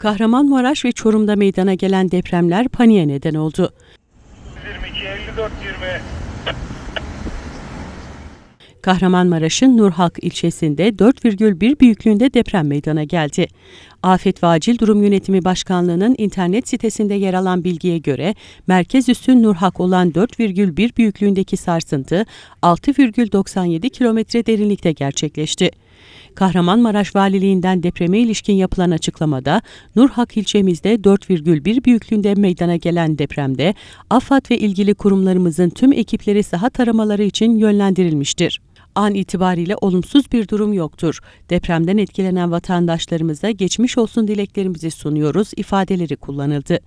Kahramanmaraş ve Çorum'da meydana gelen depremler paniğe neden oldu. 22 54 20 Kahramanmaraş'ın Nurhak ilçesinde 4,1 büyüklüğünde deprem meydana geldi. Afet ve Acil Durum Yönetimi Başkanlığı'nın internet sitesinde yer alan bilgiye göre merkez üssü Nurhak olan 4,1 büyüklüğündeki sarsıntı 6,97 kilometre derinlikte gerçekleşti. Kahramanmaraş Valiliğinden depreme ilişkin yapılan açıklamada Nurhak ilçemizde 4,1 büyüklüğünde meydana gelen depremde AFAD ve ilgili kurumlarımızın tüm ekipleri saha taramaları için yönlendirilmiştir. An itibariyle olumsuz bir durum yoktur. Depremden etkilenen vatandaşlarımıza geçmiş olsun dileklerimizi sunuyoruz ifadeleri kullanıldı.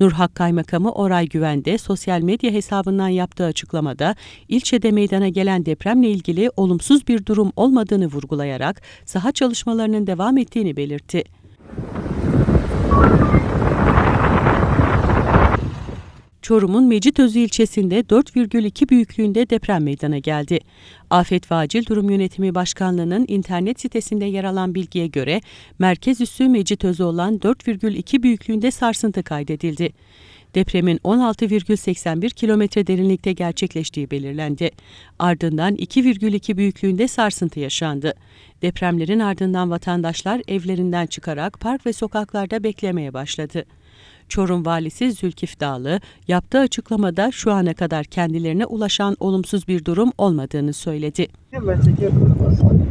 Nurhak Kaymakamı Oray Güvende sosyal medya hesabından yaptığı açıklamada ilçede meydana gelen depremle ilgili olumsuz bir durum olmadığını vurgulayarak saha çalışmalarının devam ettiğini belirtti. Çorum'un Mecitözü ilçesinde 4,2 büyüklüğünde deprem meydana geldi. Afet ve Acil Durum Yönetimi Başkanlığı'nın internet sitesinde yer alan bilgiye göre merkez üssü Mecitözü olan 4,2 büyüklüğünde sarsıntı kaydedildi. Depremin 16,81 kilometre derinlikte gerçekleştiği belirlendi. Ardından 2,2 büyüklüğünde sarsıntı yaşandı. Depremlerin ardından vatandaşlar evlerinden çıkarak park ve sokaklarda beklemeye başladı. Çorum Valisi Zülkif Dağlı yaptığı açıklamada şu ana kadar kendilerine ulaşan olumsuz bir durum olmadığını söyledi. Ben.